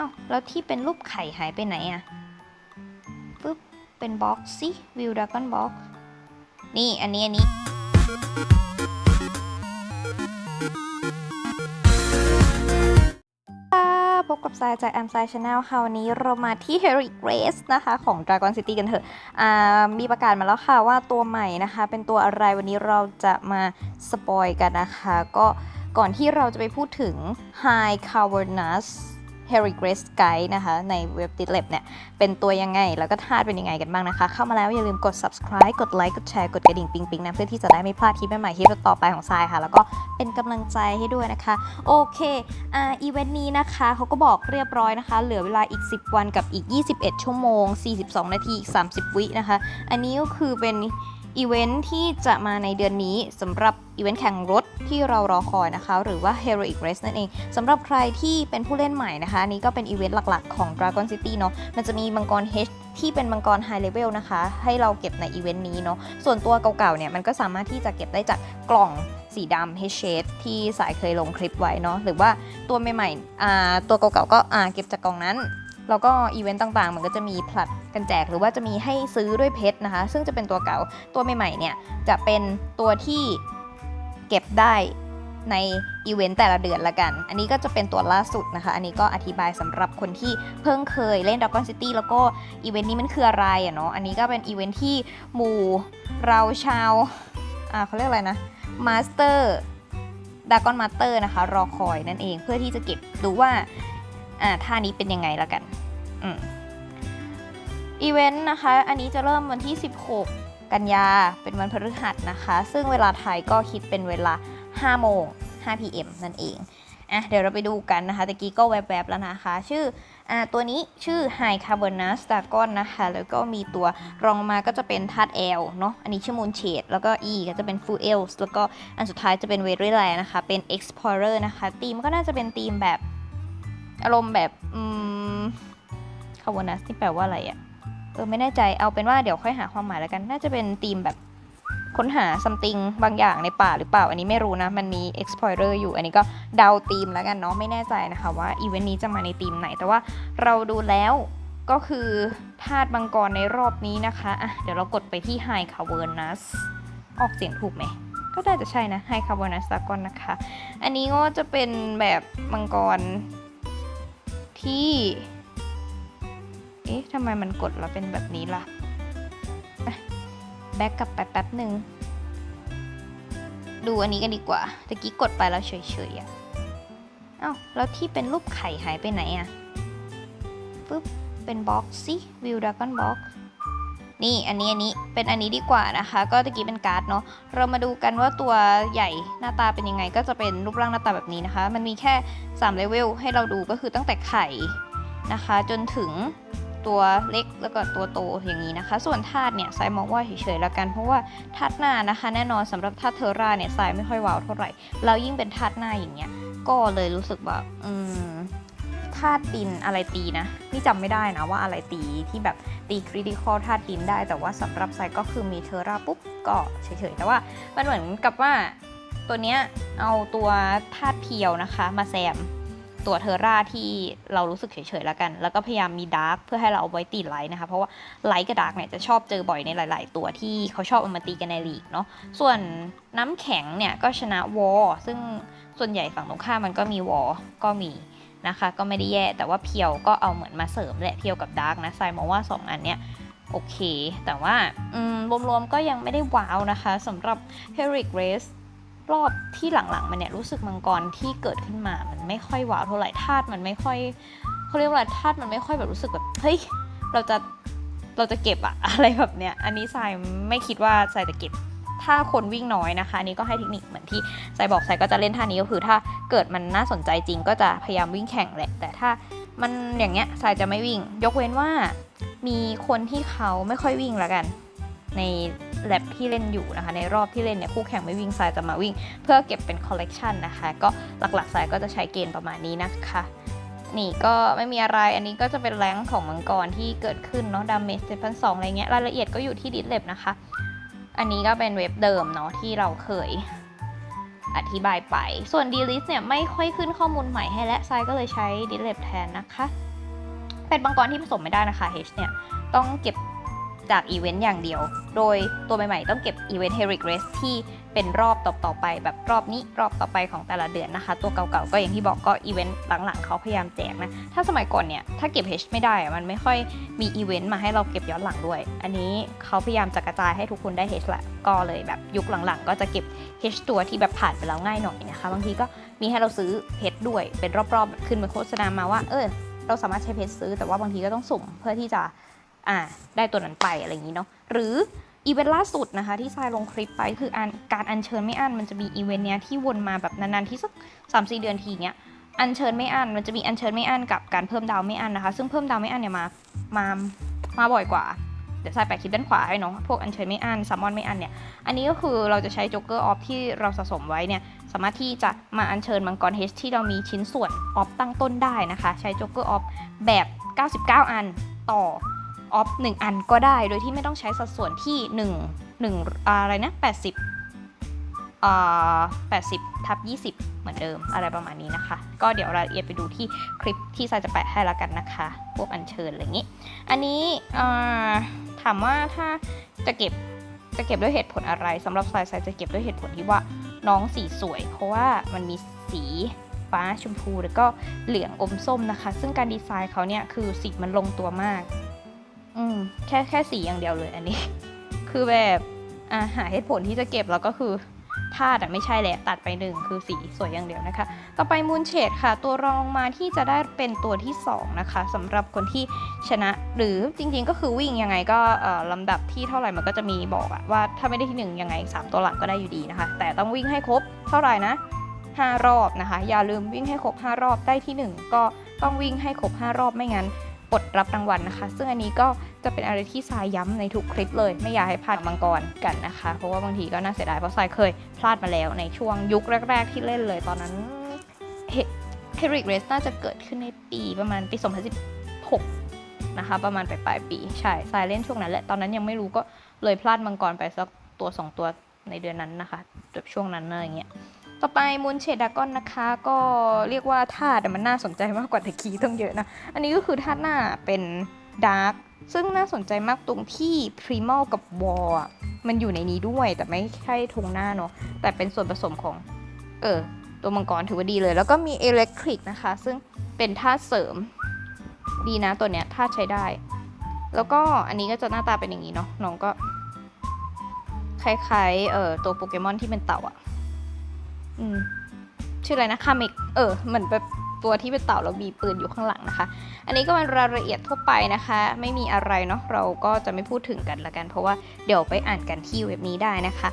อ้าแล้วที่เป็นรูปไข่หายไปไหนอะปึ๊บ เป็นบล็อกสิวิวด r ก g นบล็อกนี่อันนี้ อันนี้ค่ะพบกับสายจากแอมไซชาแนลค่ะวันนี้เรามาที่ h e r i g Race นะคะ ของ Dragon City กันเถอะอ่ามีประกาศมาแล้วค่ะว่าตัวใหม่นะคะ เป็นตัวอะไรวันนี้เราจะมาสปอยกันนะคะ ก็ก่อนที่เราจะไปพูดถึง High Cavernous h e r i Grace Guide นะคะ ในเว็บติดเล็บเนี่ย เป็นตัวยังไง แล้วก็ธาตุเป็นยังไงกันบ้างนะคะ เข้ามาแล้วอย่าลืมกด subscribe กดไลค์ กดแชร์ กดกระดิ่งปิ๊งปิ๊งนะ เพื่อที่จะได้ไม่พลาดคลิปใหม่ๆคลิปต่อไปของทรายค่ะ แล้วก็เป็นกำลังใจให้ด้วยนะคะ โอเคอ่าอีเวนต์นี้นะคะเขาก็บอกเรียบร้อยนะคะ เหลือเวลาอีก 10 วันกับอีก 21 ชั่วโมง 42 นาทีอีก 30 วินะคะ อันนี้ก็คือเป็น อีเวนท์ที่จะมาในเดือนนี้สำหรับอีเวนต์แข่งรถที่เรารอคอยนะคะ หรือว่า Heroic Race นั่นเองสำหรับใครที่เป็นผู้เล่นใหม่นะคะ นี้ก็เป็นอีเวนต์หลักๆ ของ Dragon City เนาะมันจะมีมังกร H ที่เป็นมังกร High Level นะคะ ให้เราเก็บในอีเวนต์นี้เนาะส่วนตัวเก่าๆเนี่ยมันก็สามารถที่จะเก็บได้จากกล่องสีดำ H shade ที่สายเคยลงคลิปไว้เนาะหรือว่าตัวใหม่ๆอ่าตัวเก่าๆก็เก็บจากกล่องนั้น แล้วก็อีเวนต์ต่างๆ มันก็จะมีผลัดกันแจกหรือว่าจะมีให้ซื้อด้วยเพชรนะคะ ซึ่งจะเป็นตัวเก่าตัวใหม่ๆเนี่ยจะเป็นตัวที่เก็บได้ในอีเวนต์แต่ละเดือนละกัน อันนี้ก็จะเป็นตัวล่าสุดนะคะ อันนี้ก็อธิบายสำหรับคนที่เพิ่งเคยเล่น Dragon City แล้วก็อีเวนต์นี้มันคืออะไรอะเนาะ อันนี้ก็เป็นอีเวนต์ที่หมู่เราชาว อ่าเขาเรียกอะไรนะ มาสเตอร์ดากอนมาสเตอร์นะคะ รอคอยนั่นเอง เพื่อที่จะเก็บดูว่า อ่าท่านี้เป็นยังไงละกัน อีเวนต์นะคะ อันนี้จะเริ่มวันที่ 16 กันยา เป็นวันพฤหัสนะคะ ซึ่งเวลาไทยก็คิดเป็นเวลา 5 โมง 5 PM นั่นเอง อะ เดี๋ยวเราไปดูกันนะคะ ตะกี้ก็แวบๆแล้วนะคะ ชื่อ อ่า ตัวนี้ชื่อ High Carbonus Dragon นะคะ แล้วก็มีตัวรองมาก็จะเป็นธาตุ L เนาะ อันนี้ชื่อ Moon Shade แล้วก็ E ก็จะเป็น Fuels แล้วก็อันสุดท้ายจะเป็น Very Rare นะคะ เป็น Explorer นะคะธีมก็น่าจะเป็นธีมแบบอารมณ์แบบ อืม คาร์บอนัสที่แปลว่าอะไรอะ่ะ เออไม่แน่ใจเอาเป็นว่าเดี๋ยวค่อยหาความหมายแล้วกัน น่าจะเป็นธีมแบบค้นหา something บางอย่างในป่าหรือเปล่า อันนี้ไม่รู้นะ มันมี explorer อยู่ อันนี้ก็เดาธีมแล้วกันเนาะไม่แน่ใจนะคะว่าอีเวนต์นี้จะมาในธีมไหน แต่ว่าเราดูแล้วก็คือธาตุมังกรในรอบนี้นะคะอะเดี๋ยวเรากดไปที่ high cavernous ออกเสียงถูกไหม ก็น่าจะใช่นะ high cavernous dragon นะคะ อันนี้ก็จะเป็นแบบมังกรที่ อ๊ะทำไมมันกดแล้วเป็นแบบนี้ล่ะแบ็กกลับไปแป๊บหนึ่งดูอันนี้กันดีกว่าตะกี้กดไปแล้วเฉยๆอะ่ะเอ้าแล้วที่เป็นรูปไข่หายไปไหนอะ่ะปึ๊บเป็นบล็อกสิวิวด r ก g นบล็อกนี่อันนี้อันนี้เป็นอันนี้ดีกว่านะคะ ก็ตะกี้เป็นการ์ดเนาะเรามาดูกันว่าตัวใหญ่หน้าตาเป็นยังไง ก็จะเป็นรูปร่างหน้าตาแบบนี้นะคะ มันมีแค่3เลเวลให้เราดูก็คือตั้งแต่ไข่นะคะ จนถึง ตัวเล็กแล้วก็ตัวโตอย่างนี้นะคะ ส่วนธาตุเนี่ยสายมองว่าเฉยๆแล้วกัน เพราะว่าธาตุหน้านะคะ แน่นอนสำหรับธาตุเทอร่าเนี่ยสายไม่ค่อยว้าวเท่าไหร่แล้วยิ่งเป็นธาตุหน้าอย่างเงี้ยก็เลยรู้สึกแบบอืมธาตุดินอะไรตีนะนี่จำไม่ได้นะว่าอะไรตีที่แบบตีคริติคอลธาตุดินได้ แต่ว่าสำหรับสายก็คือมีเทอร่าปุ๊บก็เฉยๆ แต่ว่ามันเหมือนกับว่าตัวเนี้ยเอาตัวธาตุเพียวนะคะ มาแซม ตัวเทอร่าที่เรารู้สึกเฉยๆแล้วกัน แล้วก็พยายามมีดาร์กเพื่อให้เราเอาไว้ตีไลท์นะคะ เพราะว่าไลท์กับดาร์กเนี่ยจะชอบเจอบ่อยในหลาย ๆ ตัวที่เขาชอบเอามาตีกันในลีกเนาะ ส่วนน้ำแข็งเนี่ยก็ชนะวอลซึ่งส่วนใหญ่ฝั่งตรงข้ามมันก็มีวอลก็มีนะคะ ก็ไม่ได้แย่ แต่ว่าเพียวก็เอาเหมือนมาเสริมแหละ เพียวกับดาร์กนะทรายมองว่า 2 อันเนี้ยโอเค แต่ว่ารวมๆก็ยังไม่ได้ว้าวนะคะสำหรับ h e r i c Race รอบที่หลังๆมันเนี่ยรู้สึกมังกรที่เกิดขึ้นมา มันไม่ค่อยว้าวเท่าไหร่ธาตุมันไม่ค่อยเขาเรียกว่าธาตุมันไม่ค่อยแบบรู้สึกแบบเฮ้ยเราจะเราจะเก็บอะอะไรแบบเนี้ยอันนี้ทรายไม่คิดว่าทรายจะเก็บถ้าคนวิ่งน้อยนะคะอันนี้ก็ให้เทคนิคเหมือนที่ทรายบอกทรายก็จะเล่นท่านี้ก็คือถ้าเกิดมันน่าสนใจจริงก็จะพยายามวิ่งแข่งแหละ แต่ถ้ามันอย่างเงี้ยทรายจะไม่วิ่ง ยกเว้นว่ามีคนที่เขาไม่ค่อยวิ่งละกัน ในแลบที่เล่นอยู่นะคะ ในรอบที่เล่นเนี่ยคู่แข่งไม่วิ่งสายจะมาวิ่ง เพื่อเก็บเป็นคอลเลกชันนะคะ ก็หลักๆสายก็จะใช้เกณฑ์ประมาณนี้นะคะ นี่ก็ไม่มีอะไรอันนี้ก็จะเป็นแรงของมังกรที่เกิดขึ้นเนาะดาเมจเจ็ดพันสองอะไรเงี้ยรายละเอียดก็อยู่ที่ดิสเล็บนะคะ อันนี้ก็เป็นเว็บเดิมเนาะที่เราเคยอธิบายไป ส่วน delete เนี่ยไม่ค่อยขึ้นข้อมูลใหม่ให้และทรายก็เลยใช้ delete แทนนะคะ เป็นมังกรที่ผสมไม่ได้นะคะ H เนี่ยต้องเก็บ จากอีเวนต์อย่างเดียว โดยตัวใหม่ๆ ต้องเก็บอีเวนต์ Heric Race ที่เป็นรอบต่อๆไป แบบรอบนี้รอบต่อไปของแต่ละเดือนนะคะ ตัวเก่าๆก็อย่างที่บอกก็อีเวนต์หลังๆเขาพยายามแจกนะ ถ้าสมัยก่อนเนี่ยถ้าเก็บ H ไม่ได้มันไม่ค่อยมีอีเวนต์มาให้เราเก็บย้อนหลังด้วย อันนี้เขาพยายามจะกระจายให้ทุกคนได้ H แหละก็เลยแบบยุคหลังๆ ก็จะเก็บ H ตัวที่แบบผ่านไปแล้วง่ายหน่อยนะคะบางทีก็มีให้เราซื้อเพชรด้วยเป็นรอบๆขึ้นเป็นโฆษณามาว่าเออเราสามารถใช้เพชรซื้อแต่ว่าบางทีก็ต้องสุ่มเพื่อที่จะ อ่าได้ตัวนั้นไปอะไรอย่างนี้เนาะหรืออีเวนต์ล่าสุดนะคะ ที่ทรายลงคลิปไปคืออันการอัญเชิญไม่อันมันจะมีอีเวนต์เนี้ยที่วนมาแบบนานๆที่สักสามสี่เดือนทีเนี้ยอัญเชิญไม่อันมันจะมีอัญเชิญไม่อันกับการเพิ่มดาวไม่อันนะคะ ซึ่งเพิ่มดาวไม่อันเนี่ยมามามาบ่อยกว่าเดี๋ยวทรายแปะคลิปด้านขวาให้เนาะพวกอัญเชิญไม่อันซัมมอนไม่อันเนี่ยอันนี้ก็คือเราจะใช้จ็อกเกอร์ออฟที่เราสะสมไว้เนี่ยสามารถที่จะมาอัญเชิญมังกรเฮชที่เรามีชิ้นส่วนออฟตั้งต้นได้นะคะ ใช้จ็อกเกอร์ออฟแบบ 99 อันต่อ ออฟ1อันก็ได้ โดยที่ไม่ต้องใช้สัดส่วนที่1 1อะไรนะ80อ่า80 ทับ 20 เหมือนเดิมอะไรประมาณนี้นะคะ ก็เดี๋ยวรายละเอียดไปดูที่คลิปที่ทรายจะแปะให้ละกันนะคะ พวกอัญเชิญอะไรอย่างนี้ อันนี้ถามว่าถ้าจะเก็บจะเก็บด้วยเหตุผลอะไรสำหรับทรายทรายจะเก็บด้วยเหตุผลที่ว่าน้องสีสวย เพราะว่ามันมีสีฟ้าชมพูแล้วก็เหลืองอมส้มนะคะ ซึ่งการดีไซน์เขาเนี่ยคือสีมันลงตัวมาก อืมแค่แค่สีอย่างเดียวเลยอันนี้ คือแบบอ่าหาเหตุผลที่จะเก็บแล้วก็คือธาตุอะไม่ใช่แหละตัดไปหนึ่งคือสีสวยอย่างเดียวนะคะ ต่อไปมูนเชดค่ะ ตัวรองมาที่จะได้เป็นตัวที่ 2 นะคะสำหรับคนที่ชนะหรือจริงๆก็คือวิ่งยังไงก็เอ่อลำดับที่เท่าไหร่มันก็จะมีบอกอะว่าถ้าไม่ได้ที่ 1 ยังไง 3 ตัวหลังก็ได้อยู่ดีนะคะ แต่ต้องวิ่งให้ครบเท่าไหร่นะ 5 รอบนะคะ อย่าลืมวิ่งให้ครบ 5 รอบได้ที่ 1 ก็ต้องวิ่งให้ครบ 5 รอบไม่งั้น อดรับรางวัลนะคะ ซึ่งอันนี้ก็จะเป็นอะไรที่ทรายย้ำในทุกคลิปเลย ไม่อยากให้พลาดมังกรกันนะคะ เพราะว่าบางทีก็น่าเสียดายเพราะทรายเคยพลาดมาแล้วในช่วงยุคแรก ๆ ที่เล่นเลยตอนนั้นเฮริกเรสน่าจะเกิดขึ้นในปีประมาณปี 2016 นะคะ ประมาณปลายๆปี ใช่ทรายเล่นช่วงนั้นแหละ ตอนนั้นยังไม่รู้ก็เลยพลาดมังกรไปสักตัว 2 ตัวในเดือนนั้นนะคะแบบช่วงนั้นอะไรอย่างเงี้ย ต่อไปมูนเชดดากอนนะคะ ก็เรียกว่าธาตุมันน่าสนใจมากกว่าตะกี้ต้องเยอะนะ อันนี้ก็คือธาตุหน้าเป็นดาร์กซึ่งน่าสนใจมากตรงที่พรีมอลกับวอลมันอยู่ในนี้ด้วย แต่ไม่ใช่ทงหน้าเนาะแต่เป็นส่วนผสมของ เออ ตัวมังกรถือว่าดีเลย แล้วก็มีอิเล็กทริกนะคะ ซึ่งเป็นธาตุเสริม ดีนะตัวเนี้ยธาตุใช้ได้ แล้วก็อันนี้ก็จะหน้าตาเป็นอย่างนี้เนาะน้องก็คล้ายๆเอ่อตัวโปเกมอนที่เป็นเต่าอะ อืมชื่ออะไรนะคามิกเออเหมือนแบบตัวที่เป็นเต่าแล้วมีปืนอยู่ข้างหลังนะคะ อันนี้ก็เป็นรายละเอียดทั่วไปนะคะ ไม่มีอะไรเนาะเราก็จะไม่พูดถึงกันละกัน เพราะว่าเดี๋ยวไปอ่านกันที่เว็บนี้ได้นะคะ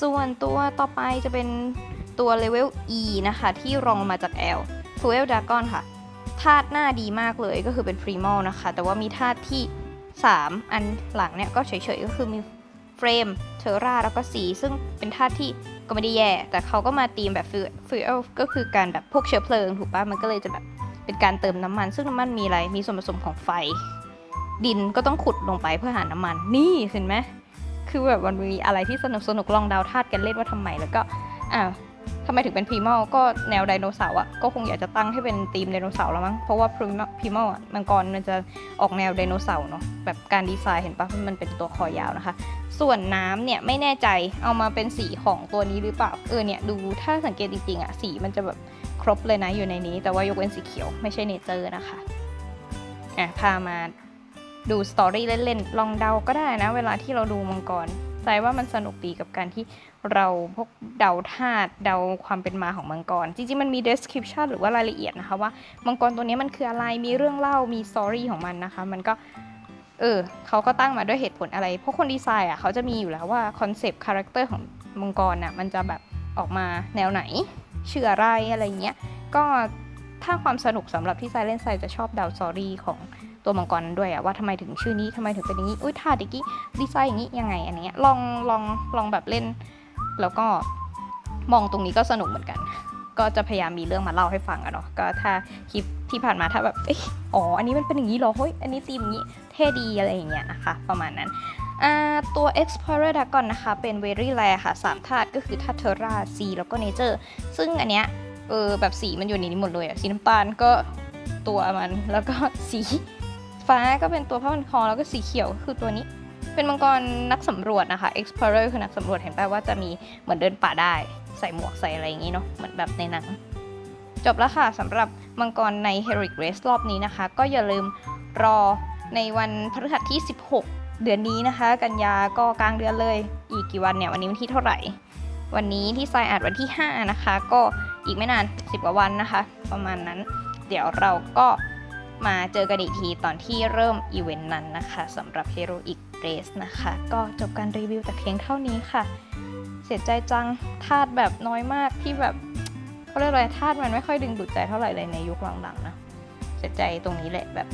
ส่วนตัวต่อไปจะเป็นตัวเลเวล E นะคะ ที่รองมาจาก L Fuel Dragon ค่ะธาตุหน้าดีมากเลยก็คือเป็น Primal นะคะ แต่ว่ามีธาตุที่ 3 อันหลังเนี่ยก็เฉยๆก็คือมี เฟรมเทอร่าแล้วก็สี ซึ่งเป็นธาตุที่ก็ไม่ได้แย่ แต่เขาก็มาตีมแบบฟิวเอลก็คือการแบบพวกเชื้อเพลิงถูกปะมันก็เลยจะแบบเป็นการเติมน้ำมัน ซึ่งน้ำมันมีอะไรมีส่วนผสมของไฟ ดินก็ต้องขุดลงไปเพื่อหาน้ำมันนี่เห็นไหมคือแบบมันมีอะไรที่สนุกสนุกลองดาวธาตุกันเล่นว่าทำไมแล้วก็อ้า ทำไมถึงเป็นพรีมอลก็แนวไดโนเสาร์อะก็คงอยากจะตั้งให้เป็นธีมไดโนเสาร์แล้วมั้งเพราะว่าพรีมอลพรีมอลอะมังกรมันจะออกแนวไดโนเสาร์เนาะแบบการดีไซน์เห็นปะมันเป็นตัวคอยาวนะคะ ส่วนน้ำเนี่ยไม่แน่ใจเอามาเป็นสีของตัวนี้หรือเปล่าเออเนี่ยดูถ้าสังเกตจริงๆอะสีมันจะแบบครบเลยนะอยู่ในนี้ แต่ว่ายกเว้นสีเขียวไม่ใช่เนเจอร์นะคะอะพามาดูสตอรี่เล่นๆลองเดาก็ได้นะ เวลาที่เราดูมังกรใจว่ามันสนุกดีกับการที่ เราพวกเดาธาตุเดาความเป็นมาของมังกร จริงๆ มันมี description หรือว่ารายละเอียดนะคะว่ามังกรตัวนี้มันคืออะไรมีเรื่องเล่ามีสตอรี่ของมันนะคะ มันก็เออเขาก็ตั้งมาด้วยเหตุผลอะไร เพราะคนดีไซน์อะเขาจะมีอยู่แล้วว่าคอนเซปต์คาแรคเตอร์ของมังกรน่ะมันจะแบบออกมาแนวไหนชื่ออะไรอะไรเงี้ยก็ถ้าความสนุกสำหรับที่ไซเล่นไซจะชอบเดาสอรี่ของตัวมังกรนั้นด้วยอะว่าทำไมถึงชื่อนี้ทำไมถึงเป็นอย่างนี้ อุ้ยท่าดิกี้ดีไซน์อย่างนี้ยังไงอันเนี้ยลองลองลองแบบเล่น แล้วก็มองตรงนี้ก็สนุกเหมือนกัน ก็จะพยายามมีเรื่องมาเล่าให้ฟังอะเนาะก็ถ้าคลิปที่ผ่านมาถ้าแบบเอยอ๋ออันนี้มันเป็นอย่างนี้เหรอเฮ้ยอันนี้ตีมอย่างนี้เท่ดีอะไรอย่างเงี้ยนะคะ ประมาณนั้นตัว Explorer Dragon นะคะ เป็น Very Rare ค่ะ 3 ธาตุก็คือธาตุเทราซีแล้วก็เนเจอร์ ซึ่งอันเนี้ยเออแบบสีมันอยู่ในนี้หมดเลยอะสีน้ำตาลก็ตัวมัน แล้วก็สีฟ้าก็เป็นตัวผ้าพันคอแล้วก็สีเขียวก็คือตัวนี้ เป็นมังกรนักสำรวจนะคะ Explorer คือนักสำรวจเห็นป่ะว่าจะมีเหมือนเดินป่าได้ ใส่หมวกใส่อะไรอย่างงี้เนาะเหมือนแบบในหนัง จบแล้วค่ะสำหรับมังกรใน Heroic Race รอบนี้นะคะ ก็อย่าลืมรอในวันพฤหัสที่ 16 เดือนนี้นะคะ กันยาก็กลางเดือนเลย อีกกี่วันเนี่ยวันนี้วันที่เท่าไหร่ วันนี้ที่ทรายอาดวันที่ 5 นะคะ ก็อีกไม่นาน 10กว่าวันนะคะ ประมาณนั้น เดี๋ยวเราก็มาเจอกันอีกทีตอนที่เริ่มอีเวนต์นั้นนะคะสำหรับ Heroic Race นะคะ ก็จบการรีวิวแต่เพียงเท่านี้ค่ะ เสียใจจังธาตุแบบน้อยมากที่แบบเขาเรียกอะไรธาตุมันไม่ค่อยดึงดูดใจเท่าไหร่เลยในยุคหลังๆนะเสียใจตรงนี้แหละแบบ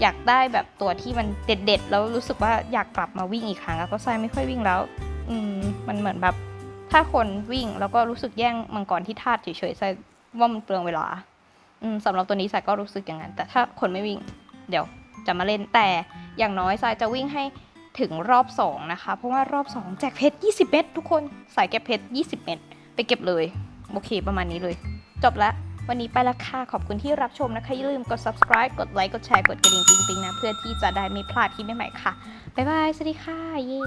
อยากได้แบบตัวที่มันเด็ดๆแล้วรู้สึกว่าอยากกลับมาวิ่งอีกครั้งแล้วก็ทรายไม่ค่อยวิ่งแล้ว อืมมันเหมือนแบบถ้าคนวิ่งแล้วก็รู้สึกแย่งมังกรที่ธาตุเฉยๆทรายว่ามันเปลืองเวลา อืมสำหรับตัวนี้ทรายก็รู้สึกอย่างนั้น แต่ถ้าคนไม่วิ่ง เดี๋ยว จะมาเล่นแต่อย่างน้อยทรายจะวิ่งให้ถึงรอบสองนะคะ เพราะว่ารอบสองแจกเพชร 20 เม็ดทุกคนสายเก็บเพชร 20 เม็ดไปเก็บเลย โอเค ประมาณนี้เลย จบละวันนี้ไปละค่ะ ขอบคุณที่รับชมนะคะ อย่าลืมกด subscribe กดไลค์ กดแชร์ กดกระดิ่งปิ๊งๆนะ เพื่อที่จะได้ไม่พลาดคลิปใหม่ๆค่ะ บ๊ายบาย สวัสดีค่ะ เย้